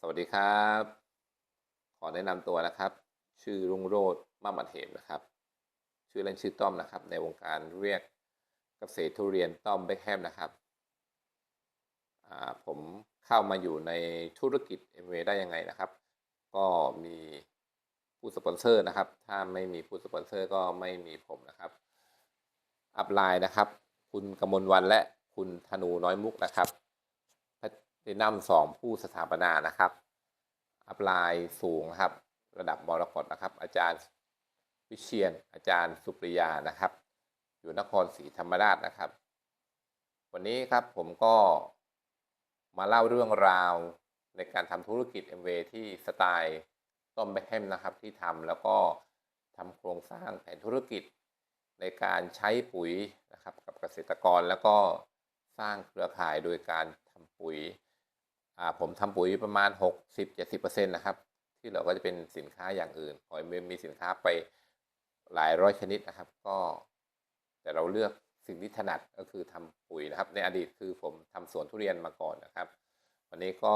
สวัสดีครับ ขอแนะนำตัวนะครับ ชื่อรุ่งโรจน์มามัดเหมนะครับ ชื่อเล่นชื่อต้อมนะครับ ในวงการเรียกเกษตรทุเรียนต้อมเบคแฮมนะครับผมเข้ามาอยู่ในธุรกิจ m อได้ยังไงนะครับ ก็มีผู้สปอนเซอร์นะครับ ถ้าไม่มีผู้สปอนเซอร์ก็ไม่มีผมนะครับ อัพไลน์นะครับ คุณกมลวันและคุณธนูน้อยมุกนะครับ พลนัมสองผู้สถาปนานะครับ อัพไลน์สูงนะครับ ระดับมรกตนะครับ อาจารย์วิเชียนอาจารย์สุปริยานะครับ อยู่นครศรีธรรมราชนะครับ วันนี้ครับผมก็มาเล่าเรื่องราวในการทำธุรกิจ MV ที่สไตล์ต้มแบคแฮมนะครับที่ทำแล้วก็ทำโครงสร้างแผนธุรกิจ ในการใช้ปุ๋ยนะครับกับเกษตรกรแล้วก็สร้างเครือข่ายโดยการทำปุ๋ย ผมทำปุ๋ยประมาณ 60-70%นะครับ ที่เหลือก็จะเป็นสินค้าอย่างอื่นพอยมีสินค้าไปหลายร้อยชนิดนะครับ ก็แต่เราเลือกสิ่งที่ถนัดก็คือทำปุ๋ยนะครับ ในอดีตคือผมทำสวนทุเรียนมาก่อนนะครับ วันนี้ก็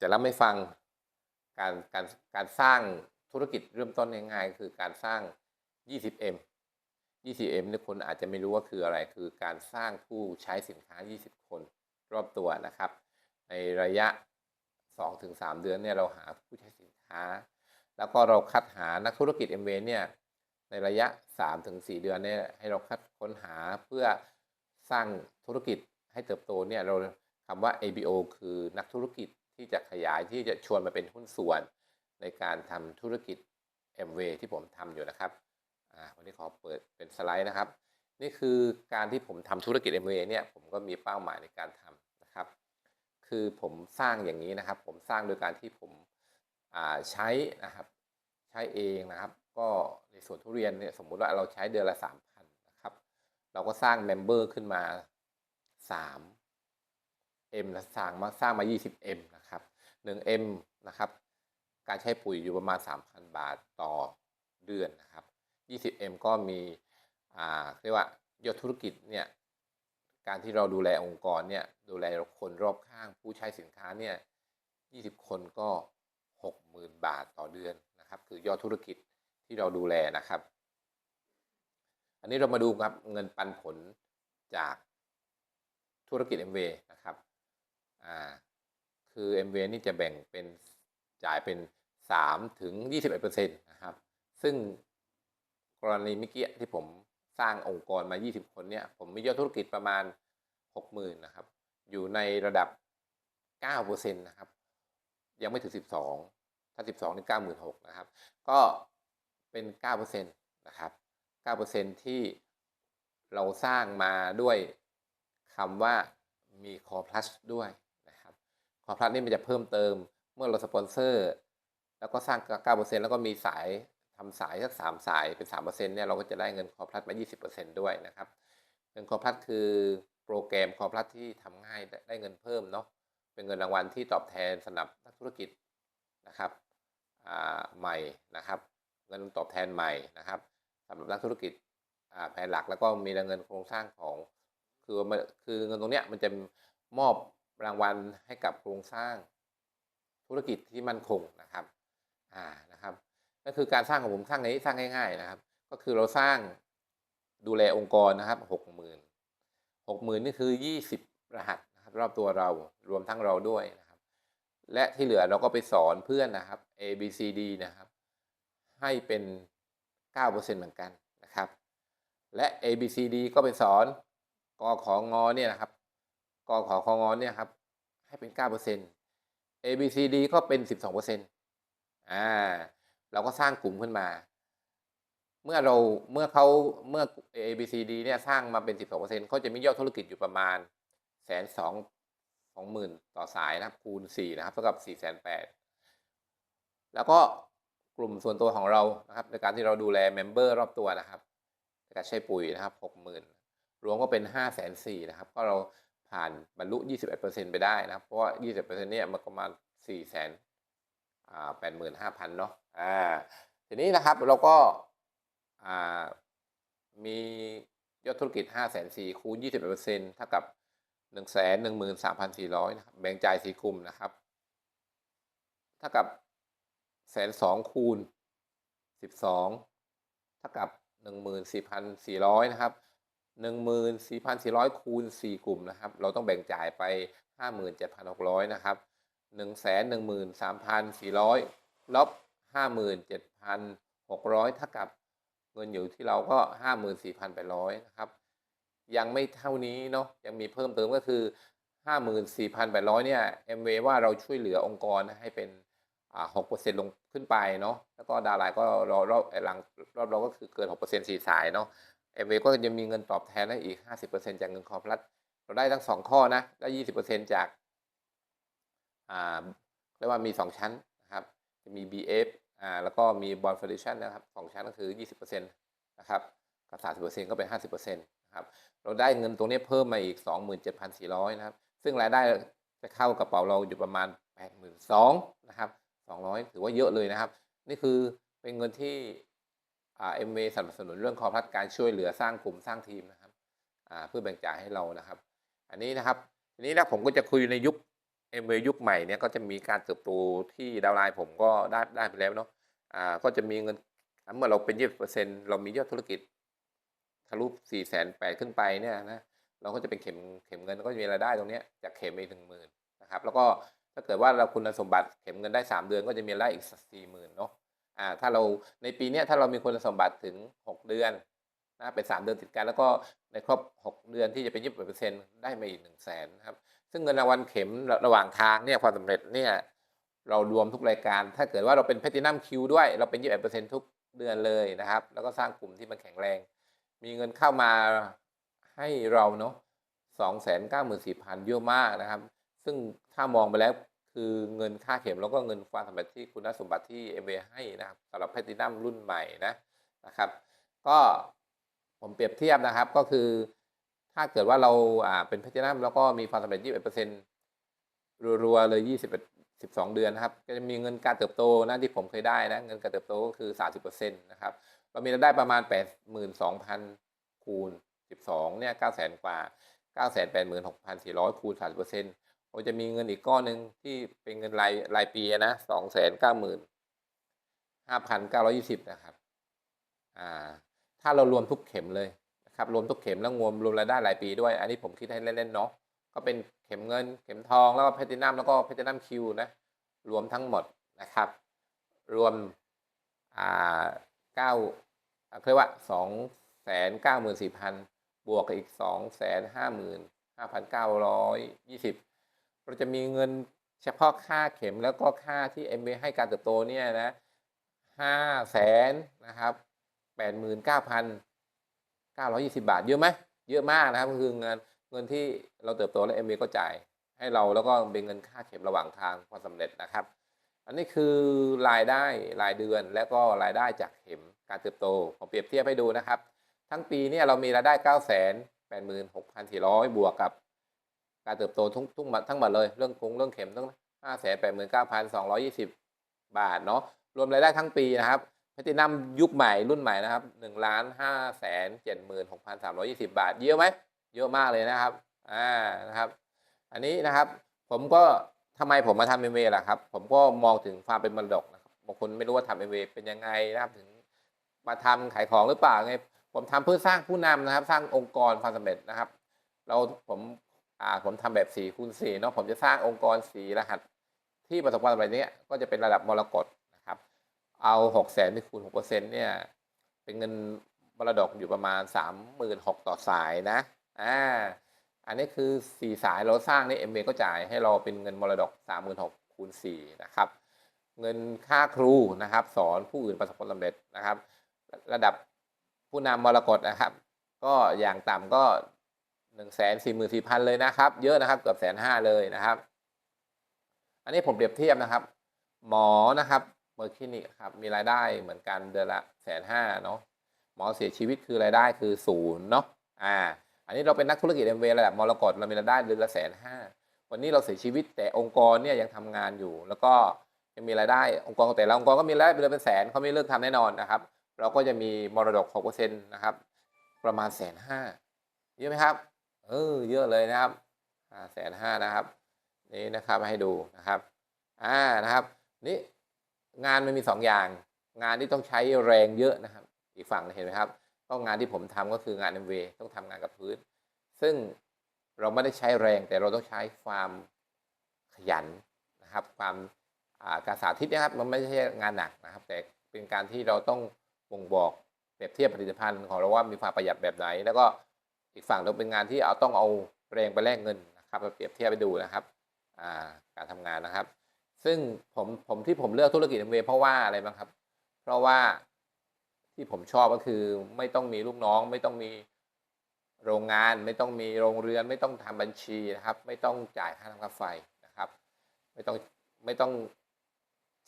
จะเล่าให้ฟังการการการสร้างธุรกิจเริ่มต้นง่ายๆคือการสร้าง 20M 20M เนี่ยคนอาจจะไม่รู้ว่าคืออะไร คือการสร้างผู้ใช้สินค้า 20 คนรอบตัวนะครับ ในระยะ 2-3 เดือนเนี่ยเราหาผู้ใช้สินค้า แล้วก็เราคัดหานักธุรกิจ MV เนี่ยในระยะ 3-4 เดือนเนี่ยให้เราคัดค้นหาเพื่อสร้างธุรกิจให้เติบโตเนี่ยเราคำว่า ABO คือนักธุรกิจที่จะขยายที่จะชวนมาเป็นหุ้นส่วน ในการทำธุรกิจ MV ที่ผมทำอยู่นะครับวันนี้ขอเปิดเป็นสไลด์นะครับ นี่คือการที่ผมทำธุรกิจ MV เนี่ยผมก็มีเป้าหมายในการทำ คือผมสร้างอย่างนี้นะครับ ผมสร้างโดยการที่ผมใช้นะครับ ใช้เองนะครับ ก็ในส่วนทุเรียนเนี่ยสมมุติว่าเราใช้เดือนละสามพันนะครับ เราก็สร้างเมมเบอร์ขึ้นมาสาม M นะสร้างมาสร้างมา 20M นะครับ 1M นะครับ การใช้ปุ๋ยอยู่ประมาณ 3,000 บาทต่อเดือนนะครับ 20M ก็มีเรียกว่ายอดธุรกิจเนี่ย การที่เราดูแลองค์กรเนี่ยดูแลคนรอบข้างผู้ใช้สินค้าเนี่ย20 คนก็ 60,000 บาทต่อเดือนนะครับ คือยอดธุรกิจที่เราดูแลนะครับ อันนี้เรามาดูครับเงินปันผลจากธุรกิจ MV นะครับอ่าคือ MV นี่จะแบ่งเป็นจ่ายเป็น 3 ถึง 21%นะครับ ซึ่งกรณีเมื่อกี้ที่ผม สร้างองค์กรมา 20 คนเนี่ยผมมียอดธุรกิจประมาณ 60,000นะครับ อยู่ในระดับ 9%นะครับ ยังไม่ถึง 12 ถ้า 12นี่96,000นะครับ ก็เป็น 9%นะครับ 9%ที่เราสร้างมาด้วยคำว่ามีคอ plus ด้วยนะครับคอ plus นี่มันจะเพิ่มเติมเมื่อเราสปอนเซอร์ แล้วก็สร้าง 9%แล้วก็มีสาย ทำสายสัก3สายเป็น3%เนี่ยเราก็จะได้เงินคอ plus มา20%ด้วยนะครับเงินคอ plus คือโปรแกรมคอ plus ที่ทำง่ายได้ได้เงินเพิ่มเนาะเป็นเงินรางวัลที่ตอบแทนสำหรับนักธุรกิจนะครับใหม่นะครับ เงินตอบแทนใหม่นะครับสำหรับนักธุรกิจแผนหลักแล้วก็มีเงินโครงสร้างของคือมันคือเงินตรงเนี้ยมันจะมอบรางวัลให้กับโครงสร้างธุรกิจที่มั่นคงนะครับอ่า ก็คือการสร้างของผมสร้างในี้สร้างง่าย ๆ นะครับ ก็คือเราสร้างดูแลองค์กรนะครับหกหมื่นหกหมื่นนี่คือยี่สิบรหัสนะครับรอบตัวเรารวมทั้งเราด้วยนะครับ และที่เหลือเราก็ไปสอนเพื่อนนะครับ A B C D นะครับ ให้เป็น9%เหมือนกันนะครับ และ A B C D ก็ไปสอนกของงอเนี่ยนะครับกขอของงอเนี่ยครับ ให้เป็น9% A B C D ก็เป็น12%อ่า เราก็สร้างกลุ่มขึ้นมา เมื่อเราเมื่อเขาเมื่อ A B C D เนี่ยสร้างมาเป็น 12%เขาจะมียอดธุรกิจอยู่ประมาณแสนสองสองหมื่นต่อสายนะครับ คูณ 4 นะครับเท่ากับ4แสนแปดแล้วก็กลุ่มส่วนตัวของเรานะครับ ในการที่เราดูแลเมมเบอร์รอบตัวนะครับในการใช้ปุ๋ยนะครับ60,000รวมก็เป็น5 4 0 0 0นสี่นะครับ ก็เราผ่านบรรลุ 21%ไปได้นะครับ เพราะว่า 20%เนี่ยมันประมาณ4 แสนอ่า85,000เนาะอ่าทีนี้นะครับเราก็อ่ามียอดธุรกิจ5 4 0 0 0คูณ21%เปอร์เซ็นต์เท่ากับ 1 1 3 4 0 0นหนึ่งหมื่นสามพันสี่รับแบ่งจ่าย4กลุ่มนะครับท่ากับแสนสองคูณสิบสองเท่ากับหนึ่งหมื่นสี่พันสี่ร้อยนะครับหนึ่งหมื่นสี่พันสี่ร้อยคูณสี่กลุ่มนะครับ เราต้องแบ่งจ่ายไปห้าหมื่นเจ็ดพันหกร้อยนะครับ หนึ่งแสนหนึ่งหมื่นสามพันสี่ร้อยลบห้าหมื่นเจ็ดพันหกร้อยเท่ากับเงินอยู่ที่เราก็ห้าหมื่นสี่พันแปดร้อยนะครับ ยังไม่เท่านี้เนาะยังมีเพิ่มเติมก็คือ 54,800 เนี่ยเอ็มเว่าเราช่วยเหลือองค์กรให้เป็นหกเปอ่า6%ลงขึ้นไปเนาะแล้วก็ดาวไลน์ก็รอรอบหลังรอบเราก็คือเกิน6%สี่สายเนาะเอ็มเก็จะมีเงินตอบแทนได้อีก50%จากเงินคอร์พลัสเราได้ทั้ง2ข้อนะได้20%จากอ่าก เรียกว่ามี 2 ชั้นนะครับจะมี BF อ่าแล้วก็มี Bond Foundation นะครับสองชั้นก็คือ 20%นะครับกับ 30%ก็เป็น 50%นะครับเราได้เงินตรงนี้เพิ่มมาอีก 27,400นะครับซึ่งรายได้จะเข้ากระเป๋าเราอยู่ประมาณ 82,000นะครับ200 ถือว่าเยอะเลยนะครับ นี่คือเป็นเงินที่เอ็มเสนับสนุนเรื่องคอร์พัฒการช่วยเหลือสร้างกลุ่มสร้างทีมนะครับเพื่อแบ่งจ่ายให้เรานะครับ อันนี้นะครับทีนี้นะผมก็จะคุยในยุค เอ็มยุคใหม่เนี่ยก็จะมีการเติบโตที่ดาวไลน์ผมก็ได้ได้ไปแล้วเนาะอ่าก็จะมีเงินเมื่อเราเป็น20%เปอร์เซ็นต์เรามียอดธุรกิจทะลุ4แสนแปดขึ้นไปเนี่ยนะเราก็จะเป็นเข็มเข็มเงินก็จะมีรายได้ตรงนี้จากเข็มอีกหนึ่งหมื่นนะครับแล้วก็ถ้าเกิดว่าเราคุณสมบัติเข็มเงินได้ 3 เดือนก็จะมีรายได้อีกสี่หมื่นเนาะอ่าถ้าเราในปีนี้ถ้าเรามีคุณสมบัติถึง 6 เดือนนะเป็น 3 เดือนติดกันแล้วก็ในครบ 6 เดือนที่จะเป็น20%ได้มาอีก1 0 0 0 0แสนครับ ซึ่งเงินรางวัลเข็มระหว่างทางเนี่ยความสำเร็จเนี่ยเรารวมทุกรายการ ถ้าเกิดว่าเราเป็นแพทินัมคิวด้วย เราเป็น21%ทุกเดือนเลยนะครับ แล้วก็สร้างกลุ่มที่มันแข็งแรง มีเงินเข้ามาให้เราเนาะสองแสนเก้าหมื่นสี่พันเยอะมากนะครับ ซึ่งถ้ามองไปแล้วคือเงินค่าเข็มแล้วก็เงินความสำเร็จที่คุณสมบัติที่เอเให้นะครับสำหรับแพทินัมรุ่นใหม่นะนะครับ ก็ผมเปรียบเทียบนะครับก็คือ ถ้าเกิดว่าเราอ่าเป็นแพทินัมแล้วก็มีความสำเร็จ21%รัวๆเลย21 12เดือนนะครับก็จะมีเงินการเติบโตนะที่ผมเคยได้นะเงินการเติบโตก็คือ30%นะครับเรามีรายได้ประมาณ82,000คูณ12เนี่ย900,000กว่า986,400คูณ30%เราจะมีเงินอีกก้อนหนึ่งที่เป็นเงินรายรายปีนะ295,920นะครับอ่าถ้าเรารวมทุกเข็มเลย นะครับรวมทุกเข็มแล้วรวมรวมรายได้รายปีด้วย อันนี้ผมคิดให้เล่นๆเนาะก็เป็นเข็มเงิน เข็มทองแล้วก็แพทินัมแล้วก็แพทินัมคิวนะรวมทั้งหมดนะครับ รวมอ่าเก้าเรียกว่าสองแสนเก้าหมื่นสี่พันบวกกับอีกสองแสนห้าหมื่นห้าพันเก้าร้อยยี่สิบเราจะมีเงินเฉพาะค่าเข็มแล้วก็ค่าที่เอ็มให้การเติบโตเนี่ยนะห้าแสนนะครับแปดหมื่นเก้าพัน เก้าร้อยี่สิบาท เยอะไหมเยอะมากนะครับก็คือเงินเงินที่เราเติบโตแล้วเอ็มก็จ่าย ให้เราแล้วก็เป็นเงินค่าเข็มระหว่างทางความสำเร็จนะครับ อันนี้คือรายได้รายเดือนและก็รายได้จากเข็มการเติบโตผมเปรียบเทียบให้ดูนะครับ ทั้งปีเนี่ยเรามีรายได้9 8 6 4 0 0 บวกกับ การเติบโตทุกทั้งหมดเลยเรื่องคงเรื่องเข็มต้อง5 8 9 2 2 0 บาทเนาะรวมรายได้ทั้งปีนะครับ แพทินัมยุคใหม่รุ่นใหม่นะครับ1ล้าน5แสน76,320บาท เยอะไหมเยอะมากเลยนะครับ อ่านะครับ อันนี้นะครับ ผมก็ทำไมผมมาทำเอ็มเล่ะครับ ผมก็มองถึงความเป็นมรดกนะครับบางคนไม่รู้ว่าทำเอ็มเเป็นยังไงนะครับ ถึงมาทำขายของหรือเปล่าไงผมทำเพื่อสร้างผู้นำนะครับ สร้างองค์กรความสำเร็จนะครับ เราผมอ่าผมทำแบบ4คูณ4เนาะผมจะสร้างองค์กรสีรหัส ที่ประสบความสำเร็จเนี้ยก็จะเป็นระดับมรกตนะครับ เอา6 0แสนไปคูณ6%เปอร์เซ็นเนี่ย เป็นเงินมรดกอยู่ประมาณ36,000ต่อสายนะ อ่า อันนี้คือ4สายเราสร้างนี่เอ็มก็จ่ายให้เราเป็นเงินมรดก36,000คูณ4นะครับ เงินค่าครูนะครับ สอนผู้อื่นประสบความสำเร็จนะครับ ระดับผู้นำมรกตนะครับ ก็อย่างต่ำก็1 4 4 0 0 0เลยนะครับ เยอะนะครับเกือบแสนห้าเลยนะครับ อันนี้ผมเปรียบเทียบนะครับ หมอนะครับ เมอร์คลินิกครับมีรายได้เหมือนกันเดือนละแสนห้าเนาะหมอเสียชีวิตคือรายได้คือศูนย์เนาะอ่าอันนี้เราเป็นนักธุรกิจเอ็มเระดับมรกตเรามีรายได้เดือนละแสนห้าวันนี้เราเสียชีวิตแต่องค์กรเนี่ยยังทำงานอยู่ แล้วก็ยังมีรายได้องค์กรแต่ละองค์กรก็มีรายได้เดือนเป็นแสนเขาไม่เลิกทำแน่นอนนะครับ เราก็จะมีมรดก6%นะครับ ประมาณแสนห้าเยอะไหมครับเออเยอะเลยนะครับแสนห้านะครับ นี่นะครับให้ดูนะครับ อ่านะครับ นี่ งานมันมีสองอย่าง งานที่ต้องใช้แรงเยอะนะครับ อีกฝั่งเห็นไหมครับก็งานที่ผมทำก็คืองาน MV ต้องทำงานกับพื้น ซึ่งเราไม่ได้ใช้แรงแต่เราต้องใช้ความขยันนะครับ ความการสาธิตนะครับมันไม่ใช่งานหนักนะครับ แต่เป็นการที่เราต้องบ่งบอกเปรียบเทียบผลิตภัณฑ์ของเราว่ามีความประหยัดแบบไหน แล้วก็อีกฝั่งเราเป็นงานที่เอาต้องเอาแรงไปแลกเงินนะครับมาเปรียบเทียบไปดูนะครับการทำงานนะครับ ซึ่งผมผมที่ผมเลือกธุรกิจ MV เวเพราะว่าอะไรบ้างครับ เพราะว่าที่ผมชอบก็คือไม่ต้องมีลูกน้อง ไม่ต้องมีโรงงาน ไม่ต้องมีโรงเรือน ไม่ต้องทำบัญชีนะครับ ไม่ต้องจ่ายค่าน้ำค่าไฟนะครับ ไม่ต้องไม่ต้อง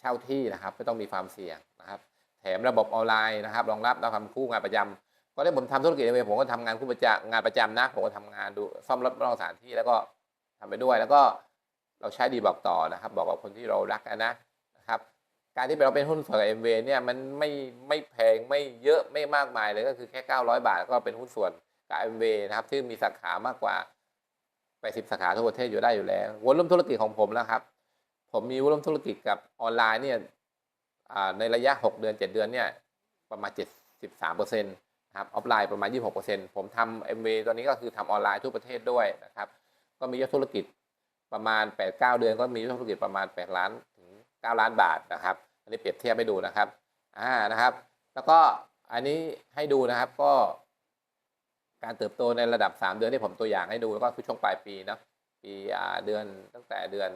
เช่าที่นะครับ ไม่ต้องมีความเสี่ยงนะครับ แถมระบบออนไลน์นะครับรองรับเราทำคู่งานประจำก็ได้ผมทำธุรกิจเองผมก็ทำงานคู่ประจำงานประจำนะผมก็ทำงานดูซ่อมรถนอกสถานที่แล้วก็ทำไปด้วยแล้วก็ เราใช้ดีบอกต่อนะครับ บอกกับคนที่เรารักนะนะครับ การที่เราเป็นหุ้นส่วนกับ MV เนี่ยมันไม่ไม่แพงไม่เยอะไม่มากมายเลยก็คือแค่ 900 บาทก็เป็นหุ้นส่วนกับ MV นะครับที่มีสาขามากกว่า80สาขาทั่วประเทศอยู่ได้อยู่แล้ววอลุ่มธุรกิจของผมนะครับ ผมมีวอลุ่มธุรกิจกับออนไลน์เนี่ยในระยะ 6 เดือน 7 เดือนเนี่ยประมาณ 73เปอร์เซ็นต์นะครับออฟไลน์ประมาณ 26เปอร์เซ็นต์ผมทำ MV ตอนนี้ก็คือทำออนไลน์ทั่วประเทศด้วยนะครับ ก็มียอดธุรกิจ ประมาณ 8-9 เดือนก็มียอดธุรกิจประมาณ 8 ล้านถึง 9 ล้านบาทนะครับ อันนี้เปรียบเทียบให้ดูนะครับอ่านะครับ แล้วก็อันนี้ให้ดูนะครับก็ การเติบโตในระดับ 3 เดือนที่ผมตัวอย่างให้ดูแล้วก็คือช่วงปลายปีเนาะปีอ่าเดือนตั้งแต่เดือน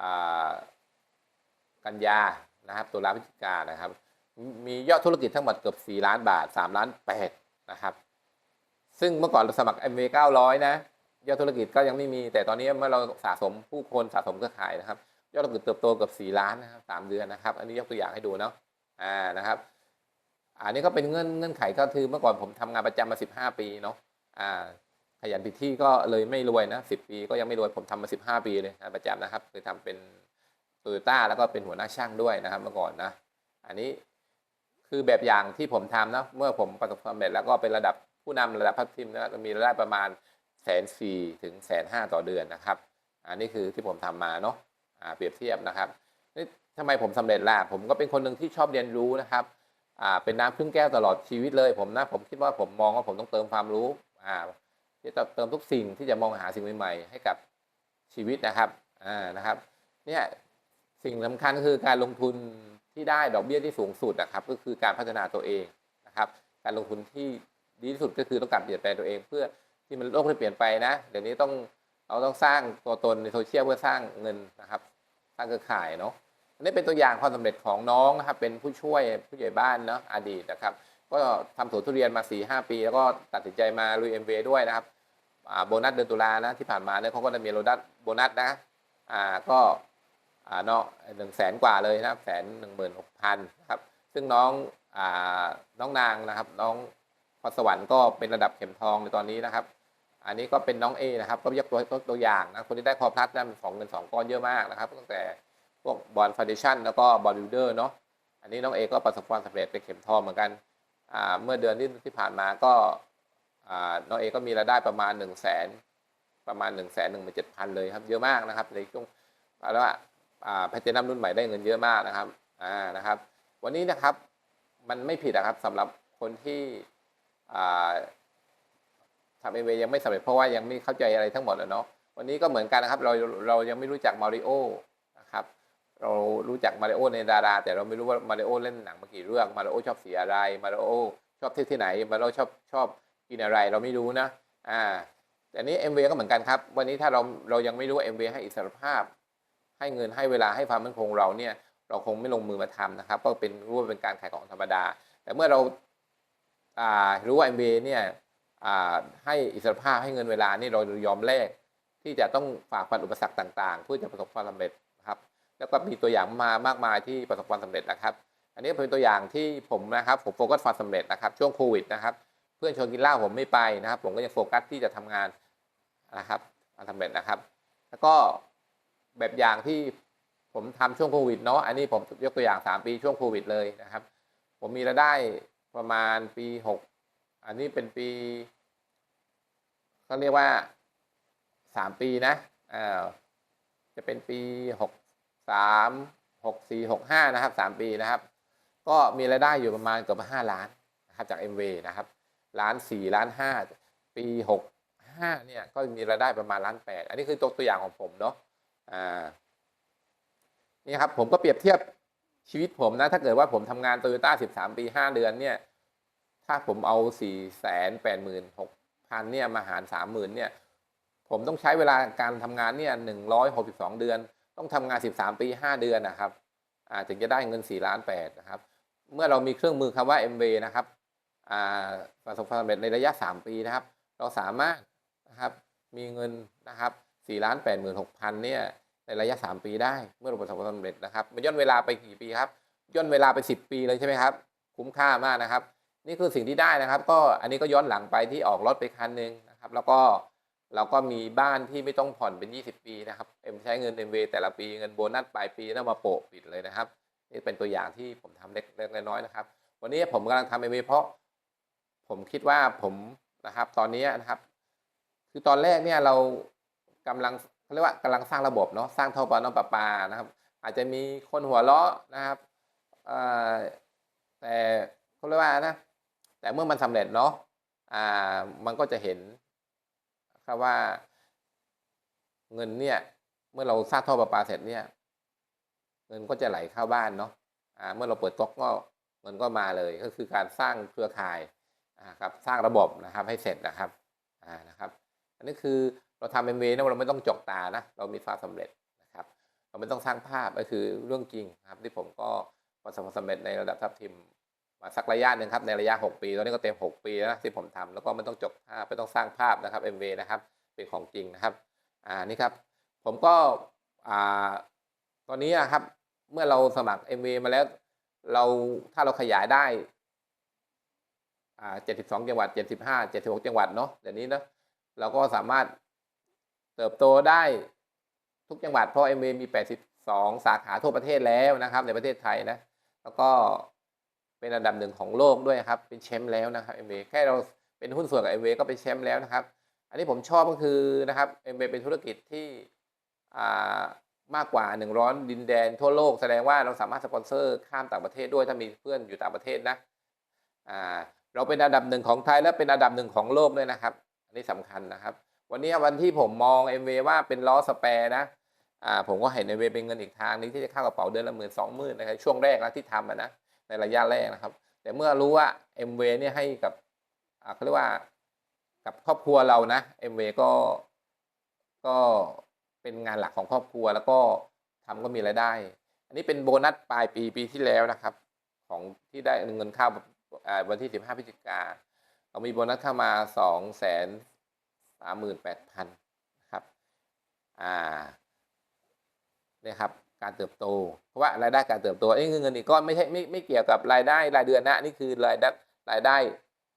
อ่ากันยานะครับตุลาพฤศจิกานะครับ มียอดธุรกิจทั้งหมดเกือบ 4 ล้านบาท 3 ล้าน8นะครับ ซึ่งเมื่อก่อนเราสมัคร MV 900 นะ ยอดธุรกิจก็ยังไม่มี แต่ตอนนี้เมื่อเราสะสมผู้คนสะสมเครือข่ายนะครับ ยอดธุรกิจเติบโตเกือบ4ล้านนะครับสามเดือนนะครับ อันนี้ยกตัวอย่างให้ดูเนาะอ่านะครับ อันนี้ก็เป็นเงื่อนเงื่อนไขก็คือเมื่อก่อนผมทำงานประจำมา 15 ปีเนาะอ่าขยันผิดที่ก็เลยไม่รวยนะ10ปีก็ยังไม่รวยผมทำมา 15 ปีเลยประจำนะครับเคยทำเป็นโตโยต้าแล้วก็เป็นหัวหน้าช่างด้วยนะครับเมื่อก่อนนะ อันนี้คือแบบอย่างที่ผมทำนะเมื่อผมประสบความสำเร็จแล้วก็เป็นระดับผู้นำระดับพัฒทีมนะมีรายได้ประมาณ แสนสี่ถึงแสนห้าต่อเดือนนะครับ อันนี้คือที่ผมทำมาเนาะอ่าเปรียบเทียบนะครับนี่ทำไมผมสำเร็จล่ะผมก็เป็นคนหนึ่งที่ชอบเรียนรู้นะครับอ่าเป็นน้ำครึ่งแก้วตลอดชีวิตเลยผมนะผมคิดว่าผมมองว่าผมต้องเติมความรู้อ่าที่จะเติมทุกสิ่งที่จะมองหาสิ่งใหม่ๆให้กับชีวิตนะครับอ่านะครับเนี่ยสิ่งสำคัญก็คือการลงทุนที่ได้ดอกเบี้ยที่สูงสุดนะครับ ก็คือการพัฒนาตัวเองนะครับ การลงทุนที่ดีที่สุดก็คือต้องการเปลี่ยนแปลงตัวเองเพื่อ ที่มันโลกที่เปลี่ยนไปนะ เดี๋ยวนี้ต้องเราต้องสร้างตัวตนในโซเชียลเพื่อสร้างเงินนะครับ สร้างเครือข่ายเนาะอันนี้เป็นตัวอย่างความสำเร็จของน้องนะครับ เป็นผู้ช่วยผู้ใหญ่บ้านเนาะอดีตนะครับ ก็ทำสวนทุเรียนมา4ีหปี แล้วก็ตัดสินใจมาลุยเอ็มด้วยนะครับอ่าโบนัสเดือนตุลานะที่ผ่านมาเนี่ยเขาก็ได้มีโบนัสโบนัสนะอ่าก็อ่าเนาะหนึ่งแสนกว่าเลยนะครับแสนหนึ่งหมื่นหกพันครับ ซึ่งน้องอ่าน้องนางนะครับน้อง พรสวรรค์ก็เป็นระดับเข็มทองในตอนนี้นะครับ อันนี้ก็เป็นน้องเอนะครับ ก็ยกตัวตัวอย่างนะคนที่ได้คอพลัสนั่นสองเงินสองก้อนเยอะมากนะครับตั้งแต่พวกบอลฟ u เดชั่นแล้วก็บอลบิวเดอร์เนาะอันนี้น้องเอก็ประสบความสำเร็จเป็นเข็มทองเหมือนกันอ่าเมื่อเดือนที่ที่ผ่านมาก็อ่าน้องเอก็มีรายได้ประมาณ1นึ่งแสนประมาณ1นึ่งแสนหนึ่งหมื่นเจ็ดพันเลยครับเยอะมากนะครับในช่วงแล้วว่าอ่าแพทเทนัมรุ่นใหม่ได้เงินเยอะมากนะครับอ่านะครับ วันนี้นะครับมันไม่ผิดนะครับสำหรับคนที่ ทำเอเวยังไม่สำเร็จเพราะว่ายังไม่เข้าใจอะไรทั้งหมดอะเนาะวันนี้ก็เหมือนกันนะครับเราเรายังไม่รู้จักมาริโอนะครับเรารู้จักมาริโอในดารา แต่เราไม่รู้ว่ามาริโอเล่นหนังมากี่เรื่องมาริโอชอบสีอะไรมาริโอชอบเที่ยวที่ไหนมาริโอชอบชอบกินอะไรเราไม่รู้นะอ่าแต่นี้เอ็มวก็เหมือนกันครับ วันนี้ถ้าเราเรายังไม่รู้ว่าเอ็มวให้อิสรภาพ ให้เงินให้เวลาให้ความมั่นคงเราเนี่ยเราคงไม่ลงมือมาทำนะครับ ก็เป็นรู้ว่าเป็นการขายของธรรมดา แต่เมื่อเรา รู้ว่าเอ็มวเนี่ยให้อิสรภาพให้เงินเวลานี่เรายอมแลกที่จะต้องฝ่าฟันอุปสรรคต่าง ๆ เพื่อจะประสบความสำเร็จนะครับ แล้วก็มีตัวอย่างมามากมายที่ประสบความสำเร็จนะครับ อันนี้เป็นตัวอย่างที่ผมนะครับผมโฟกัสความสำเร็จนะครับ ช่วงโควิดนะครับ เพื่อนชวนกินเหล้าผมไม่ไปนะครับ ผมก็ยังโฟกัสที่จะทำงานนะครับความสำเร็จนะครับ แล้วก็แบบอย่างที่ผมทำช่วงโควิดเนาะอันนี้ผมยกตัวอย่าง 3 ปีช่วงโควิดเลยนะครับ ผมมีรายได้ ประมาณปี6อันนี้เป็นปีเขาเรียกว่าสามปีนะอ่าจะเป็นปีหกสามหกสี่หกห้านะครับสามปีนะครับ ก็มีรายได้อยู่ประมาณเกือบห้าล้านนะครับจาก MV นะครับล้านสี่ล้านห้าปีหกห้าเนี่ยก็มีรายได้ประมาณล้านแปดอันนี้คือตัวตัวอย่างของผมเนาะอ่านี่ครับผมก็เปรียบเทียบ ชีวิตผมนะ ถ้าเกิดว่าผมทำงานโตโยต้าสิบสามปีห้าเดือนเนี่ย ถ้าผมเอาสี่แสนแปดหมื่นหกพันเนี่ยมาหารสามหมื่นเนี่ย ผมต้องใช้เวลาการทำงานเนี่ยหนึ่งร้อยหกสิบสองเดือน ต้องทำงานสิบสามปีห้าเดือนนะครับถึงจะได้เงินสี่ล้านแปดนะครับ เมื่อเรามีเครื่องมือคำว่า MV นะครับประสบความสำเร็จในระยะ 3 ปีนะครับ เราสามารถนะครับมีเงินนะครับ4ล้าน8 6 0 0 0เนี่ย ในระยะ 3 ปีได้ เมื่อเราประสบความสำเร็จนะครับมันย่นเวลาไปกี่ปีครับย่นเวลาไป 10 ปีเลยใช่ไหมครับคุ้มค่ามากนะครับ นี่คือสิ่งที่ได้นะครับ ก็อันนี้ก็ย้อนหลังไปที่ออกรถไปคันหนึ่งนะครับ แล้วก็เราก็มีบ้านที่ไม่ต้องผ่อนเป็น 20 ปีนะครับเอ็มใช้เงิน MV แต่ละปีเงินโบนัสปลายปีแล้วมาโปะปิดเลยนะครับ นี่เป็นตัวอย่างที่ผมทำเล็กๆน้อยๆนะครับ วันนี้ผมกำลังทำเอ็มเวเพราะผมคิดว่าผมนะครับ ตอนนี้นะครับ คือตอนแรกเนี่ยเรากำลัง เขาเรียกว่ากำลังสร้างระบบเนาะสร้างท่อปลาน้ำประปานะครับ อาจจะมีคนหัวเราะนะครับแต่เขาเรียกว่านะแต่เมื่อมันสำเร็จเนาะอ่ามันก็จะเห็นครับว่าเงินเนี่ยเมื่อเราสร้างท่อประปาเสร็จเนี่ยเงินก็จะไหลเข้าบ้านเนาะอ่าเมื่อเราเปิดก๊อกก็เงินก็มาเลยก็คือการสร้างเครือข่ายอ่าครับสร้างระบบนะครับให้เสร็จนะครับอ่านะครับ อันนี้คือ เราทำเป็นเวนะเราไม่ต้องจกตานะ เรามีความสำเร็จนะครับ เราไม่ต้องสร้างภาพก็คือเรื่องจริงครับ ที่ผมก็ประสบความสำเร็จในระดับทัพทีมมาสักระยะหนึ่งครับในระยะ 6 ปี ตอนนี้ก็เต็ม 6 ปีแล้วนะที่ผมทำแล้วก็ไม่ต้องจกภาพไม่ต้องสร้างภาพนะครับ MV นะครับ เป็นของจริงนะครับอ่านี่ครับ ผมก็อ่าตอนนี้นะครับ เมื่อเราสมัคร MV มาแล้ว เราถ้าเราขยายได้อ่า72 จังหวัด 75 76 จังหวัดเนาะเดี๋ยวนี้เนาะเราก็สามารถ เติบโตได้ทุกจังหวัดเพราะ MV มี 82 สาขาทั่วประเทศแล้วนะครับ ในประเทศไทยนะ แล้วก็เป็นอันดับหนึ่งของโลกด้วยครับ เป็นแชมป์แล้วนะครับ MV แค่เราเป็นหุ้นส่วนกับ MV ก็เป็นแชมป์แล้วนะครับ อันนี้ผมชอบก็คือนะครับ MV เป็นธุรกิจที่อ่ามากกว่า 100 ดินแดนทั่วโลกแสดงว่าเราสามารถสปอนเซอร์ข้ามต่างประเทศด้วยถ้ามีเพื่อนอยู่ต่างประเทศนะอ่าเราเป็นอันดับหนึ่งของไทยและเป็นอันดับหนึ่งของโลกด้วยนะครับ อันนี้สำคัญนะครับ วันนี้วันที่ผมมอง MV ว่าเป็นล้อสแปร์นะอ่าผมก็เห็น MV เป็นเงินอีกทางนึงที่จะเข้ากระเป๋าเดือนละหมื่นสองหมื่นนะครับช่วงแรกนะที่ทำนะในระยะแรกนะครับ แต่เมื่อรู้ว่า MV เนี่ยให้กับอ่าเขาเรียกว่ากับครอบครัวเรานะ MV ก็ก็เป็นงานหลักของครอบครัวแล้วก็ทำก็มีรายได้ อันนี้เป็นโบนัสปลายปีปีที่แล้วนะครับ ของที่ได้เงินเข้าอ่าวันที่ 15พฤศจิกาเรามีโบนัสเข้ามา2แสนามหมื่นแปดพันครับอ่าเนี่ยครับการเติบโต เพราะว่ารายได้การเติบโตไอ้เงินนอีกก้อนไม่ใช่ไม่ไม่เกี่ยวกับรายได้รายเดือนนะนี่คือรายได้รายได้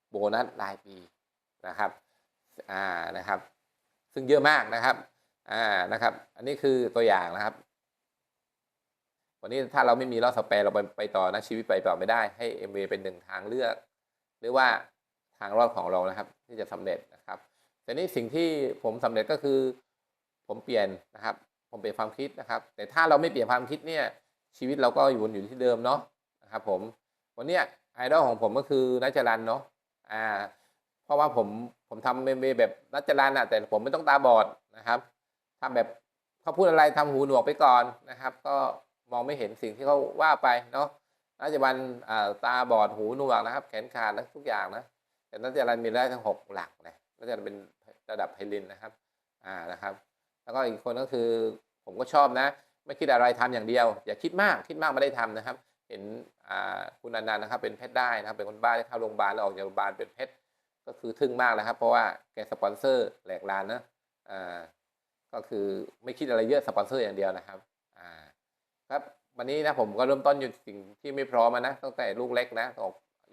โบนัสรายปีนะครับอ่านะครับ ซึ่งเยอะมากนะครับอ่านะครับ อันนี้คือตัวอย่างนะครับ วันนี้ถ้าเราไม่มีลอสแปรเราไปไปต่อนะชีวิตไปต่อไม่ได้ให้ MV เป็นหนึ่งทางเลือก หรือว่าทางรอดของเรานะครับ ที่จะสำเร็จนะครับ แต่นี่สิ่งที่ผมสำเร็จก็คือ ผมเปลี่ยนนะครับ ผมเปลี่ยนความคิดนะครับ แต่ถ้าเราไม่เปลี่ยนความคิดเนี่ย ชีวิตเราก็อยู่วนอยู่ที่เดิมเนาะนะครับ ผมวันเนี้ยไอดอลของผมก็คือนัจจรันเนาะอ่า เพราะว่าผมผมทำเมมแบบนัจจรันอะแต่ผมไม่ต้องตาบอดนะครับทำแบบเขาพูดอะไรทำหูหนวกไปก่อนนะครับ ก็มองไม่เห็นสิ่งที่เขาว่าไปเนาะนัจจรันอ่าตาบอดหูหนวกนะครับ แขนขาดและทุกอย่างนะแต่นัจจรันมีได้ทั้งหกหลักนะนัจจรันเป็น ระดับไพลินนะครับอ่านะครับ แล้วก็อีกคนก็คือผมก็ชอบนะ ไม่คิดอะไรทำอย่างเดียว อย่าคิดมากคิดมากไม่ได้ทำนะครับ เห็นอ่าคุณอนันต์นะครับเป็นเพชรได้นะครับเป็นคนบ้าที่เข้าโรงพยาบาลแล้วออกจากโรงพยาบาลเป็นเพชรก็คือทึ่งมากนะครับ เพราะว่าแกสปอนเซอร์แหลกลานนะอ่าก็คือไม่คิดอะไรเยอะสปอนเซอร์อย่างเดียวนะครับอ่าครับวันนี้นะผมก็เริ่มต้นอยู่สิ่งที่ไม่พร้อมนะตั้งแต่ลูกเล็กนะ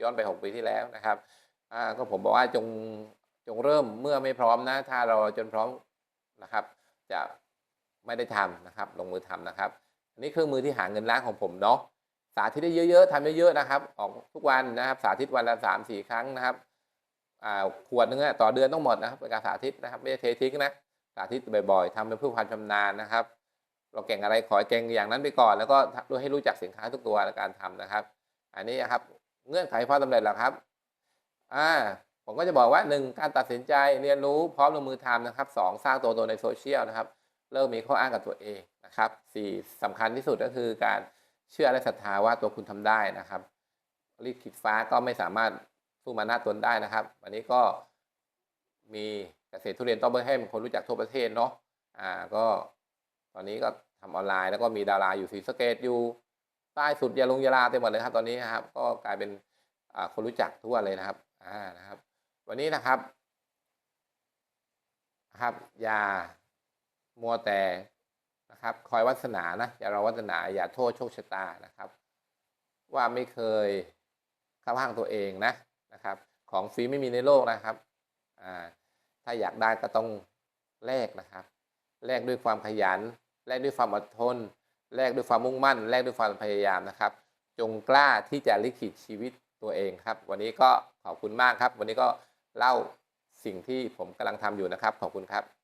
ย้อนไปหกปีที่แล้วนะครับอ่าก็ผมบอกว่าจง จงเริ่มเมื่อไม่พร้อมนะ ถ้าเราจนพร้อมนะครับ จะไม่ได้ทำนะครับ ลงมือทำนะครับ อันนี้เครื่องมือที่หาเงินล้านของผมเนาะสาธิตได้เยอะๆทำเยอะๆนะครับ ออกทุกวันนะครับ สาธิตวันละสามสี่ครั้งนะครับขวดนึงอะต่อเดือนต้องหมดนะครับเป็นการสาธิตนะครับ ไม่ใช่เททิ้งนะสาธิตบ่อยๆทำเป็นเพื่อความชำนาญนะครับ เราเก่งอะไรขอให้เก่งอย่างนั้นไปก่อน แล้วก็ด้วยให้รู้จักสินค้าทุกตัวในการทำนะครับ อันนี้นะครับ เงื่อนไขความสำเร็จแล้วครับ อ่า ผมก็จะบอกว่าหนึ่งการตัดสินใจเรียนรู้พร้อมลงมือทำนะครับสองสร้างตัวตนในโซเชียลนะครับ เริ่มมีข้ออ้างกับตัวเองนะครับสี่สำคัญที่สุดก็คือการเชื่อและศรัทธาว่าตัวคุณทำได้นะครับรีดขีดฟ้าก็ไม่สามารถสู้มาหน้าตนได้นะครับ วันนี้ก็มีเกษตรทุเรียนต้อมเบอร์แฮมคนรู้จักทั่วประเทศเนาะอ่าก็ตอนนี้ก็ทำออนไลน์แล้วก็มีดาราอยู่สีสเกตอยู่ใต้สุดยาลงยาลาเต็มหมดเลยครับ ตอนนี้นะครับ ก็กลายเป็นอ่าคนรู้จักทั่วเลยนะครับอ่านะครับ วันนี้นะครับนะครับอย่ามัวแต่นะครับคอยวัสนานะอย่ารอวัสนาอย่าโทษโชคชะตานะครับ ว่าไม่เคยเข้าข้างตัวเองนะนะครับ ของฟรีไม่มีในโลกนะครับอ่าถ้าอยากได้ก็ต้องแลกนะครับแลกด้วยความขยันแลกด้วยความอดทนแลกด้วยความมุ่งมั่นแลกด้วยความพยายามนะครับ จงกล้าที่จะลิขิตชีวิตตัวเองครับ วันนี้ก็ขอบคุณมากครับ วันนี้ก็ เล่าสิ่งที่ผมกำลังทำอยู่นะครับ ขอบคุณครับ